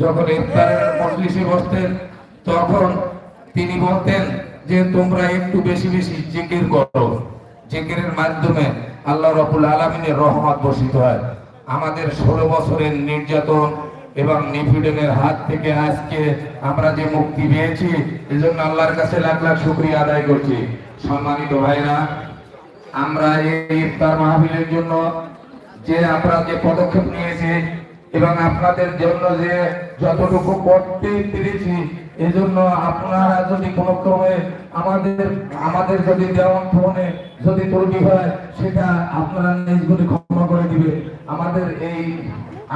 যখন ইফতারের মজলিসে বসতেন, তখন তিনি বলতেন যে, তোমরা একটু বেশি বেশি জিকির করো। জিকিরের মাধ্যমে আল্লাহ আলমিনের রহমত বর্ষিত হয়। আমাদের ষোলো বছরের নির্যাতন এবং নিপীড়নের হাত থেকে আজকে আমরা যে মুক্তি পেয়েছি, এজন্য আল্লাহর কাছে লাখ লাখ শুক্রিয়া আদায় করছি। সম্মানিত ভাইরা, আমরা এই ইফতার মাহফিলের জন্য যে, আমরা যে পদক্ষেপ নিয়েছি এবং আপনাদের জন্য যে যতটুকু করতে পেরেছি, এজন্য আপনারা যদি কোনো ক্রমে আমাদের আমাদের যদি দেওয়ান ফোনে যদি ত্রুটি হয়, সেটা আপনারা নিজ করে ক্ষমা করে দিবে আমাদের এই,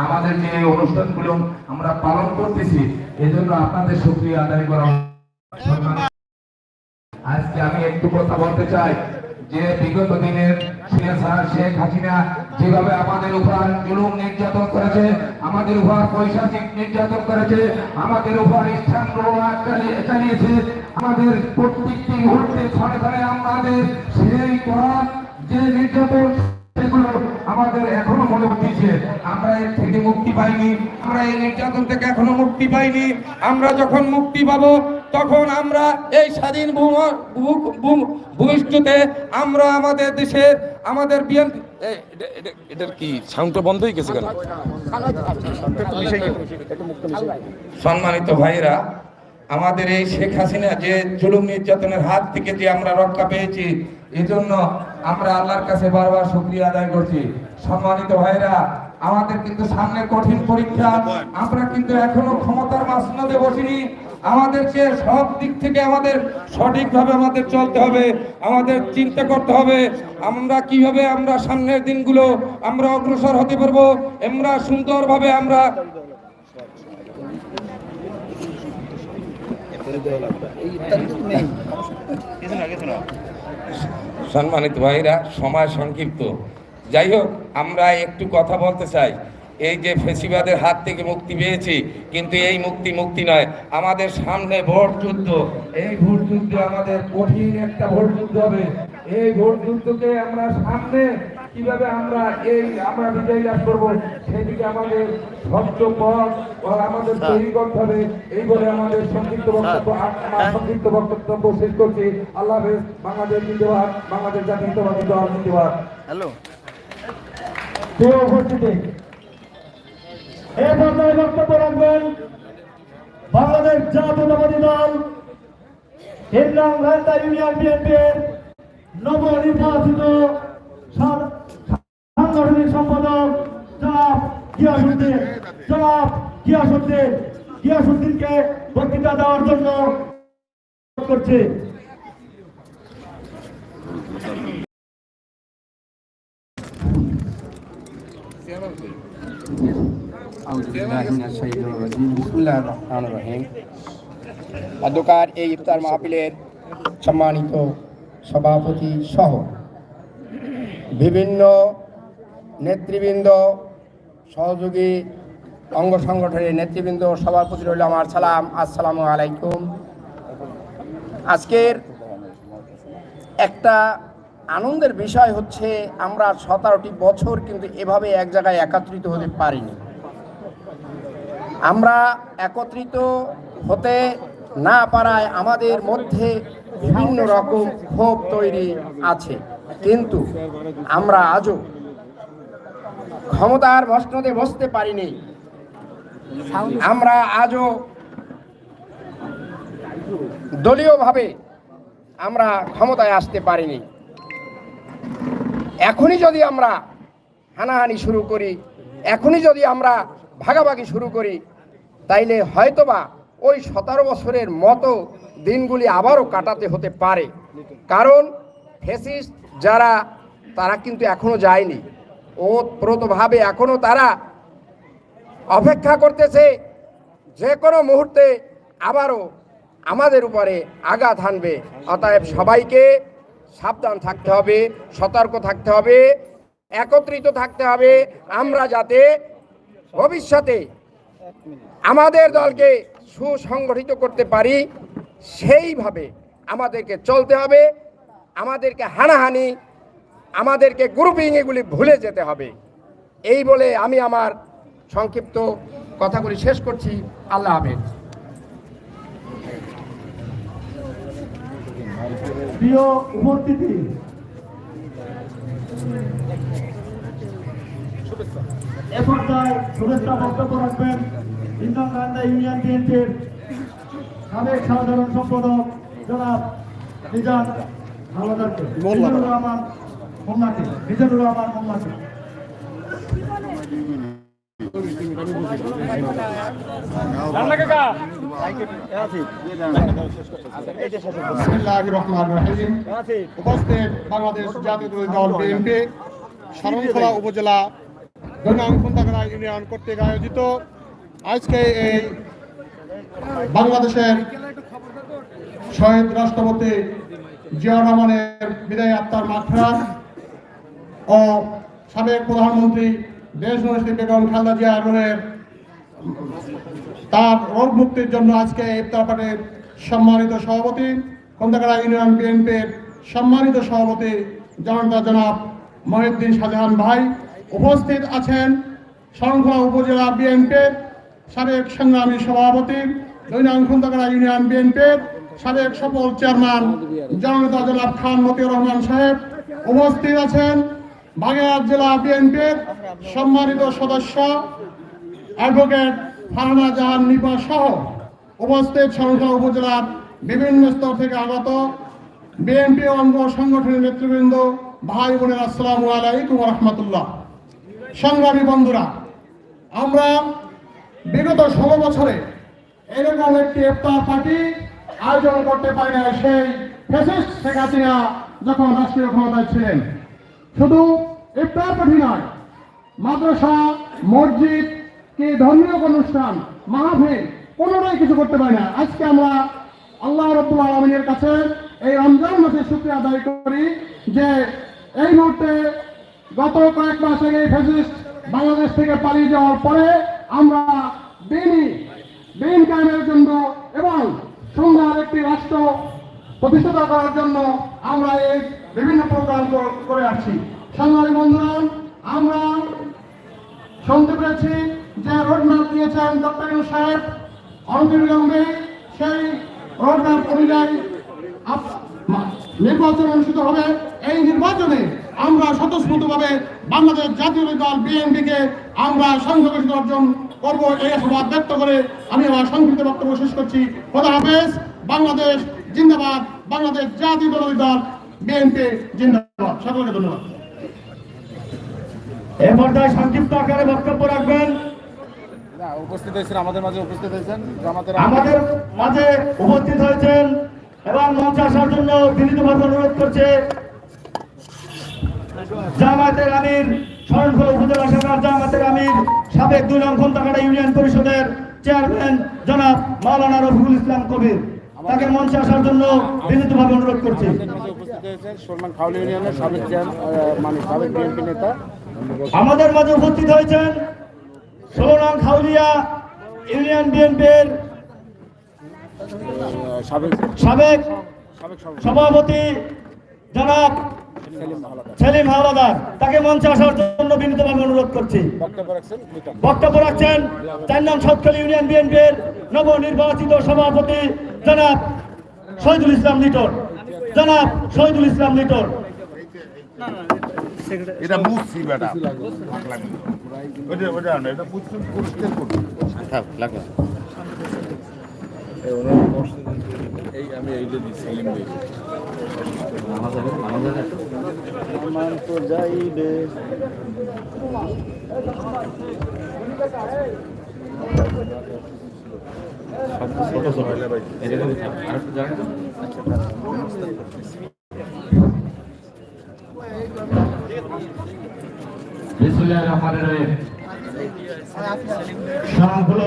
আমাদের যে অনুষ্ঠানগুলো আমরা পালন করতেছি, এজন্য আপনাদের শুক্রিয়া আদায় করা আজকে আমি একটু কথা বলতে চাই। যে বিগত দিনের শেখ হাসিনা যেভাবে আমাদের উপর জুলুম নির্যাতন করেছে, আমাদের উপর পৈশাচিক নির্যাতন করেছে, আমাদের উপর স্থান চালিয়েছে, আমাদের প্রত্যেকটি মুহূর্তে ক্ষণে ক্ষণে আমাদের সেই করার যে নির্যাতন আমাদের এখনও মনে হচ্ছে আমরা এর থেকে মুক্তি পাইনি আমরা এই নির্যাতন থেকে এখনও মুক্তি পাইনি আমরা যখন মুক্তি পাবো তখন আমরা এই স্বাধীন ভূমিষ্ঠতে আমরা আমাদের দেশের আমাদের বিএনপি এটার কি সাউন্ডটা বন্ধ হয়ে গেছে কেন? সম্মানিত ভাইরা আমাদের এই শেখ হাসিনা যে জুলুম নির্যাতনের হাত থেকে যে আমরা রক্ষা পেয়েছি, এজন্য আমরা আল্লাহর কাছে বারবার শুক্রিয়া আদায় করছি। সম্মানিত ভাইরা আমাদের কিন্তু সামনে কঠিন পরীক্ষা। আমরা কিন্তু এখনও ক্ষমতার মাসনদে বসিনি। আমাদেরকে সব দিক থেকে আমাদের সঠিকভাবে আমাদের চলতে হবে, আমাদের চিন্তা করতে হবে। আমরা কীভাবে আমরা সামনের দিনগুলো আমরা অগ্রসর হতে পারব, আমরা সুন্দরভাবে আমরা সম্মানিত ভাইরা, সময় সংক্ষিপ্ত। যাই হোক, আমরা একটু কথা বলতে চাই। এই যে ফেসিবাদের হাত থেকে মুক্তি পেয়েছি, কিন্তু এই মুক্তি মুক্তি নয়। আমাদের সামনে ভোট যুদ্ধ এই ভোট যুদ্ধ আমাদের কঠিন একটা ভোট যুদ্ধ হবে। এই ভোট যুদ্ধকে আমরা সামনে কীভাবে আমরা এই আমরা বিজয়ী লাভ করব সেদিকে আমাদের স্বচ্ছ পথ আমাদের তৈরি করতে হবে। এই বলে আমাদের সংক্ষিপ্ত বক্তব্য সংক্ষিপ্ত বক্তব্য শেষ করছি। আল্লাহ হাফেজ বাংলাদেশ জিন্দাবাদ বাংলাদেশ জাতীয়তাবাদী দল জিন্দাবাদ। হ্যালো। প্রিয় উপস্থিতি এ পর্যায়ে বক্তব্য রাখবেন বাংলাদেশ জাতীয়তাবাদী দল রায়তা ইউনিয়ন বিএনপির নবনির্বাচিত সাংগঠনিক সম্পাদক জনাব গিয়াসুদ্দিন। জনাব গিয়াসুদ্দিন। গিয়াসুদ্দিনকে বক্তৃতা দেওয়ার জন্য করছি। অধ্যকার এই ইফতার মাহফিলের সম্মানিত সভাপতি সহ বিভিন্ন নেতৃবৃন্দ, সহযোগী অঙ্গ সংগঠনের নেতৃবৃন্দ সবার প্রতি রইল আমার সালাম, আসসালামু আলাইকুম। আজকের একটা আনন্দের বিষয় হচ্ছে আমরা সতেরোটি বছর কিন্তু এভাবে এক জায়গায় একত্রিত হতে পারিনি। আমরা একত্রিত হতে না পারায় আমাদের মধ্যে বিভিন্ন রকম ক্ষোভ তৈরি আছে। কিন্তু আমরা আজও ক্ষমতার মসনদে বসতে পারিনি। আমরা আজও দলীয়ভাবে আমরা ক্ষমতায় আসতে পারিনি। এখনই যদি আমরা হানাহানি শুরু করি, এখনই যদি আমরা ভাগাভাগি শুরু করি, তাইলে হয়তোবা ওই সতেরো বছরের মতো দিনগুলি আবারও কাটাতে হতে পারে। কারণ ফেসিস্ট যারা, তারা কিন্তু এখনও যায়নি। ওতপ্রোতভাবে এখনও তারা অপেক্ষা করতেছে যে কোনো মুহূর্তে আবারও আমাদের উপরে আঘাত হানবে। অতএব সবাইকে সাবধান থাকতে হবে, সতর্ক থাকতে হবে, একত্রিত থাকতে হবে। আমরা যাতে ভবিষ্যতে আমাদের দলকে সুসংগঠিত করতে পারি, সেইভাবে আমাদেরকে চলতে হবে, আমাদেরকে হানাহানি, আমাদেরকে গ্রুপিং এগুলি ভুলে যেতে হবে। এই বলে আমি আমার সংক্ষিপ্ত কথাগুলি শেষ করছি। আল্লাহ হাফেজ। প্রিয় উপস্থিতি শুভেচ্ছা বক্তব্য রাখবেন। ইন্দ্রাঙ্গান্দা ইউনিয়ন বিএনপির সাবেক সাধারণ সম্পাদক জনাব নিজান হাওলাদারকে মিজানুর রহমান মোল্লাকে। মিজানুর রহমান মোল্লাকে। বিসমিল্লাহির রহমানির রহিম উপস্থিত বাংলাদেশ জাতীয় দল বিএনপি শরণখোলা উপজেলা খুন্দাগড়া ইউনিয়ন কর্তৃক আয়োজিত আজকে এই বাংলাদেশের শহীদ রাষ্ট্রপতি জিয়া রহমানের বিদায় আত্মার মাত্রা ও সাবেক প্রধানমন্ত্রী দেশ নেত্রী বেগম খালেদা জিয়া রনের তার রোগ মুক্তির জন্য আজকে ইফতার পার্টির সম্মানিত সভাপতি কন্দাকাড়া ইউনিয়ন বিএনপির সম্মানিত সভাপতি জনতা জনাব মহিউদ্দিন শাহজাহান ভাই উপস্থিত আছেন শরণখোলা উপজেলা বিএনপির সাবেক সংগ্রামী সভাপতি দৈনাং খুন্দাকাড়া ইউনিয়ন বিএনপির সাবেক সফল চেয়ারম্যান জনতা জনাব খান মতিউর রহমান সাহেব উপস্থিত আছেন। বাগেরহাট জেলা বিএনপির সম্মানিত সদস্য, অ্যাডভোকেট ফারহানা জাহান নিপা সহ উপস্থিত সংখ্যা উপজেলার বিভিন্ন স্তর থেকে আগত বিএনপি অঙ্গ সংগঠনের নেতৃবৃন্দ, ভাই বোনের আসসালামু আলাইকুম রহমতুল্লাহ। সংগ্রামী বন্ধুরা, আমরা বিগত ষোলো বছরে এরকম একটি ইফতার পার্টি আয়োজন করতে পারে না সেই ফেসিস্ট শেখ হাসিনা যখন রাষ্ট্রীয় ক্ষমতায় ছিলেন। শুধু ইফতার পার্টি নয়, মাদ্রাসা, মসজিদ কি ধর্মীয় অনুষ্ঠান, মাহফিল, কোনোটাই কিছু করতে পারি না। আজকে আমরা আল্লাহ রব্বুল আলমিনের কাছে এই রমজান মাসে শুক্রিয়া আদায় করি যে এই মুহূর্তে গত কয়েক মাস আগে ফ্যাসিস্ট বাংলাদেশ থেকে পালিয়ে যাওয়ার পরে আমরা দিনই দিন কায়েমের জন্য এবং সুন্দর একটি রাষ্ট্র প্রতিষ্ঠিত করার জন্য আমরা এই বিভিন্ন প্রোগ্রাম কর- আসছি। সংগ্রামী বন্ধুরা, আমরা শুনতে পেরেছি যে রোডম্যাপ দিয়েছেন ডক্টর সাহেব। অনবিলম্বে সেই রোডম্যাপ অনুযায়ী নির্বাচন অনুষ্ঠিত হবে। এই নির্বাচনে আমরা স্বতঃস্ফূর্তভাবে বাংলাদেশ জাতীয় দল বিএনপিকে আমরা সংসদ অর্জন করব এই আশাবাদ ব্যক্ত করে আমি আমার সংক্ষিপ্ত বক্তব্য শেষ করছি। খোদা হাফেজ বাংলাদেশ জিন্দাবাদ বাংলাদেশ জাতীয় দল বিএনপি জিন্দাবাদ। সকলকে ধন্যবাদ। এ পর্যায়ে সংক্ষিপ্ত আকারে বক্তব্য রাখবেন। উপস্থিত হয়েছেন আমাদের মাঝে উপস্থিত হয়েছেন আমাদের আমাদের মাঝে উপস্থিত হয়েছেন এবং মঞ্চে আসার জন্য বিনীতভাবে অনুরোধ করছে জামায়াতের আমির শরণখোলা উপজেলা শাখার জামায়াতের আমির সাবেক দুই নং খন্তাকাটা ইউনিয়ন পরিষদের চেয়ারম্যান জনাব মাওলানা রফিকুল ইসলাম কবির। তাকে মঞ্চে আসার জন্য বিনীতভাবে অনুরোধ করছি। আমাদের মাঝে উপস্থিত হয়েছেন ষোলো নং খাউলিয়া ইউনিয়ন বিএনপির সাবেক সাবেক সভাপতি জনাব সেলিম হাওলাদার। তাকে মঞ্চে আসার জন্য বিনীতভাবে অনুরোধ করছি। বক্তব্য রাখছেন চার নং সাতখালী ইউনিয়ন বিএনপির নবনির্বাচিত সভাপতি জনাব শহীদুল ইসলাম লিটন। জনাব শহীদুল ইসলাম লিটন। এটা বুঝছি না এটা বুঝছি এই আমি এইটা দিই সেলিম দিই তো যাইবে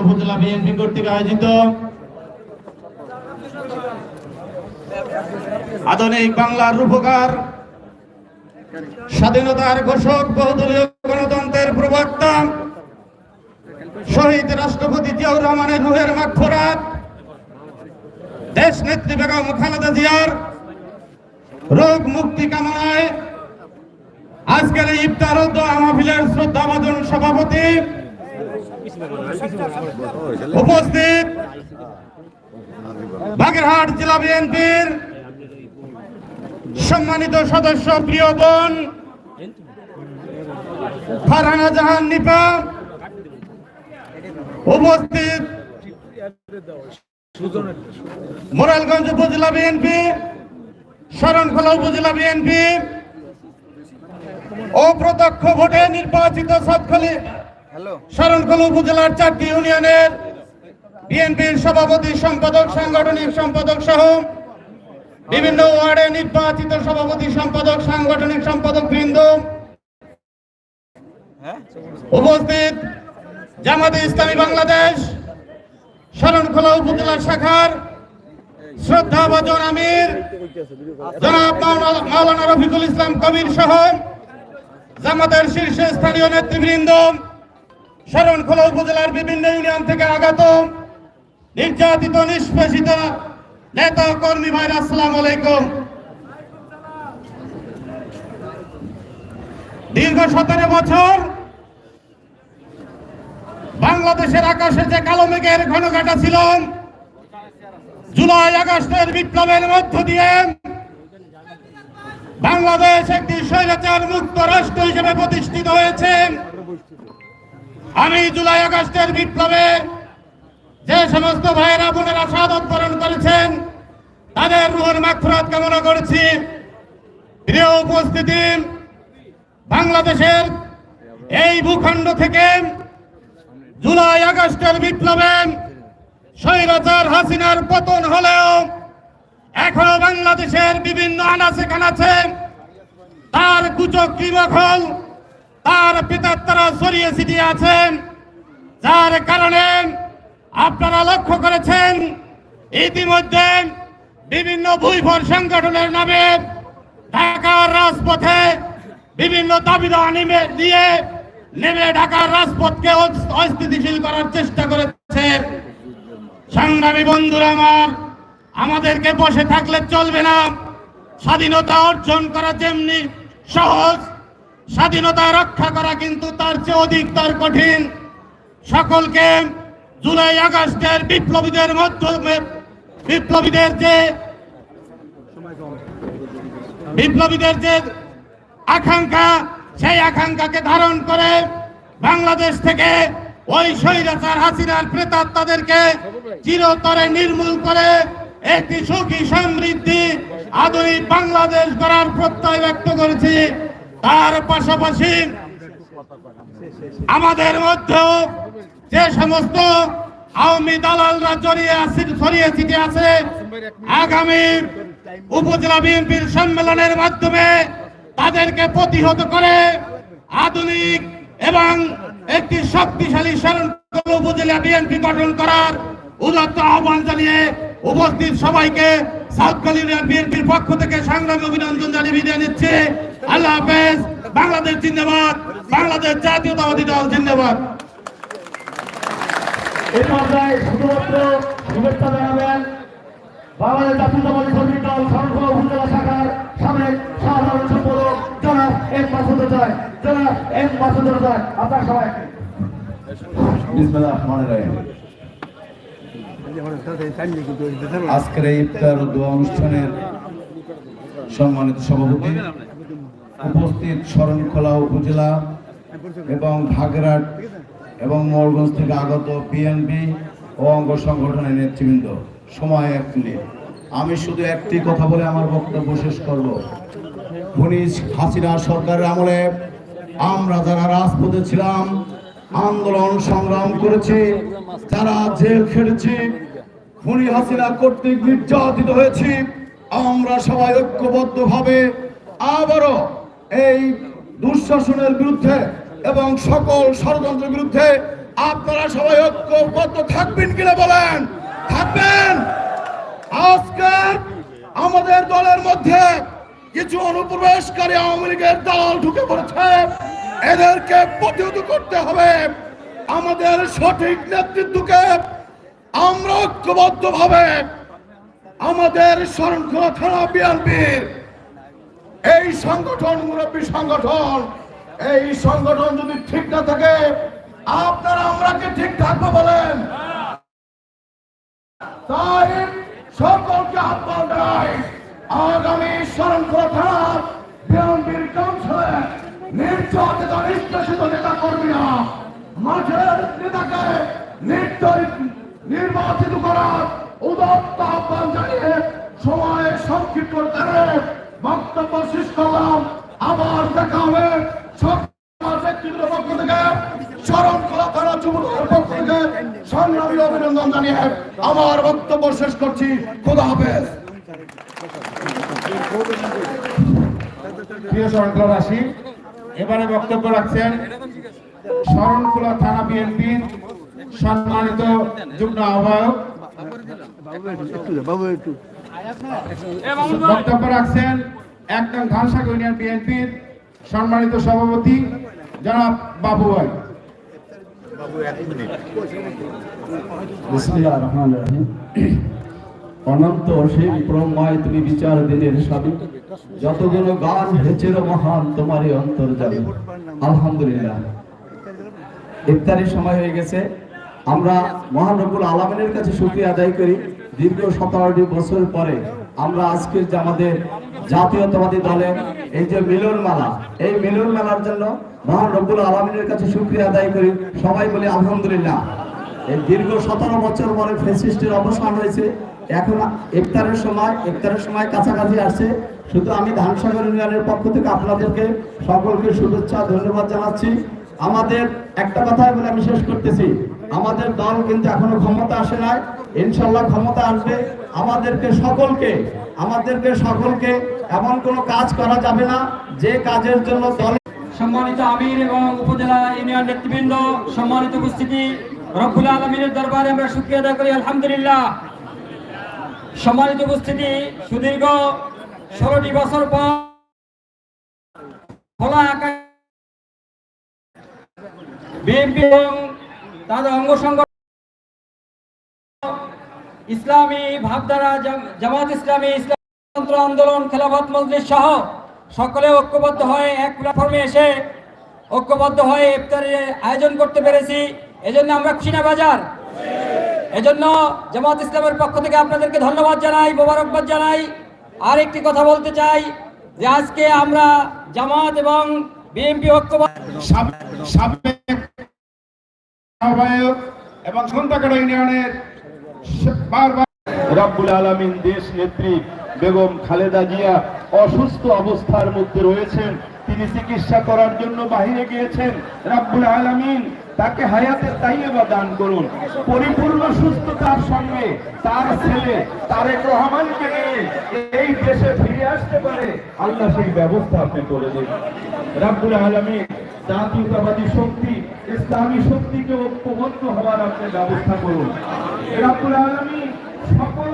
উপজেলা বিএনপি কর্তৃক আয়োজিত আধুনিক বাংলার রূপকার স্বাধীনতার ঘোষক, বহুদলীয় গণতন্ত্রের প্রবক্তা, শহীদ রাষ্ট্রপতি জিয়াউর রহমানের রুহের মাগফিরাত দেশ নেত্রী বেগম খালেদা জিয়ার রোগ মুক্তি কামনায় আজকের এই ইফতার মাহফিলের শ্রদ্ধাভাজন সভাপতি উপস্থিত বাগেরহাট জেলা বিএনপির সম্মানিত সদস্য, প্রিয় বোন, ফারহানা জাহান নিপা, উপস্থিত মোরালগঞ্জ উপজেলা বিএনপি, শরণখোলা উপজেলা বিএনপি, অপ্রত্যক্ষ ভোটে নির্বাচিত সবখালি শরণখোলা উপজেলার চারটি ইউনিয়নের বিএনপির সভাপতি, সম্পাদক, সাংগঠনিক সম্পাদক সহ বিভিন্ন ওয়ার্ডে নির্বাচিত সভাপতি সম্পাদক সাংগঠনিক সম্পাদক বৃন্দ উপস্থিত জামাতে ইসলামী বাংলাদেশ শরণখোলা উপজেলা শাখার শ্রদ্ধাভাজন আমির জনাব মাওলানা মাওলানা রফিকুল ইসলাম কবির সহ জামাতের শীর্ষস্থানীয় নেতৃবৃন্দ শরণখোলা উপজেলার বিভিন্ন ইউনিয়ন থেকে আগত নির্যাতিত নিষ্পেষিত নেতা কর্মী ভাই আসসালাম আলাইকুম। দীর্ঘ সতেরো বছর বাংলাদেশের আকাশে যে কালো মেঘের ঘন ঘনঘাটা ছিল, জুলাই আগস্টের বিপ্লবের মধ্য দিয়ে বাংলাদেশ একটি স্বৈরাচার মুক্ত রাষ্ট্র হিসেবে প্রতিষ্ঠিত হয়েছে। আমি জুলাই আগস্টের বিপ্লবে যে সমস্ত ভাইয়েরা, বোনেরা সাদত বরণ করেছেন তাদের রুহের মাগফিরাত কামনা করেছি। প্রিয় উপস্থিতি, বাংলাদেশের এই ভূখণ্ড থেকে জুলাই আগস্টের বিপ্লবে স্বৈরাচার হাসিনার পতন হলেও এখনও বাংলাদেশের বিভিন্ন আনাচে কানাচে তার কুচক্রি দখল তার পিতার তারা ছড়িয়ে ছিটিয়ে আছেন যার কারণে আপনারা লক্ষ্য করেছেন, ইতিমধ্যে বিভিন্ন ভুইভর সংগঠনের নামে ঢাকার রাজপথে বিভিন্ন দাবি নেমে দিয়ে নেমে ঢাকার রাজপথকে অস- অস্থিতিশীল করার চেষ্টা করেছে। সংগ্রামী বন্ধুরা আমার, আমাদেরকে বসে থাকলে চলবে না। স্বাধীনতা অর্জন করা যেমনি সহজ, স্বাধীনতা রক্ষা করা কিন্তু তার চেয়ে অধিক তার কঠিন। সকলকে জুলাই আগস্টের বিপ্লবীদের মাধ্যমে বিপ্লবীদের যে বিপ্লবীদের যে আকাঙ্ক্ষা, সেই আকাঙ্ক্ষাকে ধারণ করে বাংলাদেশ থেকে ওই স্বৈরাচার হাসিনার প্রেতাত্মাদেরকে চিরতরে নির্মূল করে একটি সুখী সমৃদ্ধি আধুনিক বাংলাদেশ গড়ার প্রত্যয় ব্যক্ত করেছি। তার পাশাপাশি আমাদের মধ্যেও যে সমস্ত আওয়ামী দালালরা জড়িয়ে ছড়িয়ে ছিটিয়ে আছে। আগামী উপজেলা বিএনপির সম্মেলনের মাধ্যমে তাদেরকে প্রতিহত করে আধুনিক এবং একটি শক্তিশালী উপজেলা বিএনপি গঠন করার উদাত্ত আহ্বান জানিয়ে উপস্থিত সবাইকে সাউথ কালিউনিয়ন বিএনপির পক্ষ থেকে সংগ্রামী অভিনন্দন জানিয়ে বিদায় নিচ্ছে। আল্লাহ হাফেজ, বাংলাদেশ জিন্দাবাদ, বাংলাদেশ জাতীয়তাবাদী দল জিন্দাবাদ। এই পর্যায়ে শুধুমাত্র শুভেচ্ছা জানাবেন বাংলাদেশ দল উপজেলা শাখার সাবেক সাধারণ সম্পাদক সবাই আজকের এই ইফতার দোয়া অনুষ্ঠানের সম্মানিত সভাপতি উপস্থিত শরণখোলা উপজেলা এবং ভাগরাট এবং মোরগঞ্জ থেকে আগত বিএনপি ও অঙ্গ সংগঠনের নেতৃবৃন্দ। সময় এক মিনিট। আমি শুধু একটি কথা বলে আমার বক্তব্য শেষ করব। খুনি হাসিনা সরকারের আমলে আমরা যারা রাজপথে ছিলাম, আন্দোলন সংগ্রাম করেছি, যারা জেল খেটেছি, খুনি হাসিনা কর্তৃক নির্যাতিত হয়েছি, আমরা সবাই ঐক্যবদ্ধ ভাবে আবারও এই দুঃশাসনের বিরুদ্ধে এবং সকল ষড়যন্ত্রের বিরুদ্ধে আপনারা সবাই ঐক্যবদ্ধ থাকবেন কিনা বলেন? থাকবেন। আজকের আমাদের দলের মধ্যে কিছু অনুপ্রবেশকারী আওয়ামী লীগের দল ঢুকে পড়েছে। এদেরকে প্রতিহত করতে হবে। আমাদের সঠিক নেতৃত্বকে আমরা ঐক্যবদ্ধ ভাবে আমাদের শরণখোলা থানা বিএনপির এই সংগঠন, মুরব্বী সংগঠন এই সংগঠন যদি ঠিক না থাকে, আপনারা আমরাকে ঠিক থাকব বলেন? তাই সকলকে আহ্বান জানাই, আগামী শরণখোলা থানার বিএনপির কাউন্সিলে নির্যাতিত নিষ্কাশিত নেতা কর্মীরা মাঠের নেতাকে নির্বাচিত করার উদাত্ত আহ্বান জানিয়ে সময় সংক্ষিপ্ত বক্তব্য শেষ করলাম। আবার দেখা হবে। আমার বক্তব্য শেষ করছি। খোদা হাফেজ। প্রিয় শরণখোলাবাসী এবারে বক্তব্য রাখছেন শরণখোলা থানা বিএনপির সম্মানিত যুগ্ম আহ্বায়ক। বক্তব্য রাখছেন এক নং ধানসাগ ইউনিয়ন বিএনপির সম্মানিত সভাপতি জনাব বাবু ভাই। বিসমিল্লাহির রহমানির রহিম। অনন্ত অসীম প্রময় তুমি বিচার দিনের স্বামী। যতগুলো গান হেচের মহান তোমারই অন্তর যাবে আলহামদুলিল্লাহ। ইফতারের সময় হয়ে গেছে। আমরা মহানবুল রব্বুল আলমিনের কাছে শুকরিয়া আদায় করি। দীর্ঘ সতেরোটি বছর পরে আমরা আজকের যে আমাদের জাতীয়তাবাদী দলের এই যে মিলন মেলা, এই মিলন মেলার জন্য মহান রব্বুল আলমিনের কাছে শুকরিয়া আদায় করি। সবাই বলি আলহামদুলিল্লাহ। এই দীর্ঘ সতেরো বছর পরে ফেসিস্টের অবসান হয়েছে। এখন ইফতারের সময় ইফতারের সময় কাছাকাছি আসছে। শুধু আমি ধানসাগর ইউনিয়নের পক্ষ থেকে আপনাদেরকে সকলকে শুভেচ্ছা, ধন্যবাদ জানাচ্ছি। আমাদের একটা কথাই বলে আমি শেষ করতেছি। আমাদের দল কিন্তু এখনও ক্ষমতা আসে নাই। ইনশাল্লাহ ক্ষমতা আসবে। আমাদেরকে সকলকে আমাদেরকে সকলকে এমন কোনো কাজ করা যাবে না যে কাজের জন্য দল সম্মানিত আমির এবং উপজেলা ইউনিয়ন নেতৃবৃন্দ, সম্মানিত উপস্থিতি, রব্বুল আলমিনের দরবারে আমরা শুক্রিয়া আদায় করি, আলহামদুলিল্লাহ। সম্মানিত উপস্থিতি, সুদীর্ঘ ষোলোটি বছর পর খোলা আকাশ, বিএনপি এবং তাদের অঙ্গ সংগঠন ইসলামী ভাবধারা জাম- জামাত ইসলামী ইসলাম গণতন্ত্র আন্দোলন খেলাফত মজলিস সহ সকলে ঐক্যবদ্ধ হয়ে এক প্ল্যাটফর্মে এসে ঐক্যবদ্ধ হয়ে ইফতারের আয়োজন করতে পেরেছি। এজন্য আমরা খুশিনা বাজার? এজন্য জামাত ইসলামের পক্ষ থেকে আপনাদেরকে ধন্যবাদ জানাই, মোবারকবাদ জানাই। আর একটি কথা বলতে চাই যে আজকে আমরা জামাত এবং বিএনপি ঐক্যবদ্ধ এবং সন্তাকাটা ইউনিয়নের বারবার রাব্বুল আলামিন দেশ নেত্রী বেগম খালেদা জিয়া অসুস্থ অবস্থার মধ্যে রয়েছেন। তিনি চিকিৎসা করার জন্য বাইরে গিয়েছেন। রাব্বুল আলামিন তাকে হায়াতের তাইয়েবা দান করুন। পরিপূর্ণ সুস্থতার সঙ্গে তার ছেলে তারেক রহমানকে নিয়ে এই দেশে ফিরে আসতে পারে। আল্লাহ সেই ব্যবস্থা আপনি করে দিন। রাব্বুল আলামিন জাতীয়তাবাদী শক্তি, ইসলামী শক্তিকে ঐক্যবদ্ধ হওয়ার আপনি ব্যবস্থা করুন। সকল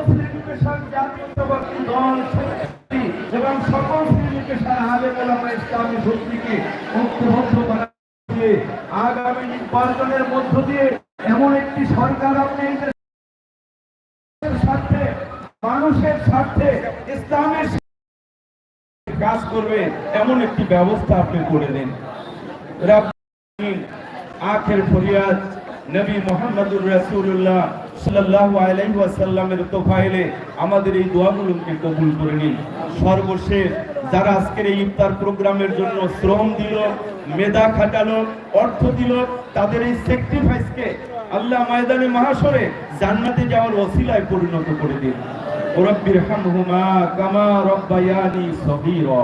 এবং সকল ইসলামী শক্তিকে ঐক্যবদ্ধ করা আগামী নির্বাচনের মধ্য দিয়ে এমন একটি সরকার আপনি স্বার্থে, মানুষের স্বার্থে ইসলামের কাজ করবে এমন একটি ব্যবস্থা আপনি করে দিন। আখের ফরিয়াদ নবী মোহাম্মদুর রাসূলুল্লাহ সাল্লাল্লাহু আলাইহি ওয়াসাল্লামের তোফাইলে আমাদের এই দোয়াগুলোকে কবুল করে নিন। সর্বশেষ যারা আজকের এই ইফতার প্রোগ্রামের জন্য শ্রম দিল, মেধা খাটালো, অর্থ দিল, তাদের এই স্যাক্রিফাইসকে আল্লাহ ময়দানে মহাশরে জান্নাতে যাওয়ার ওসিলায় পরিণত করে দিন। রব্বির হামহুমা কামা রব্বায়ানি সগীরা।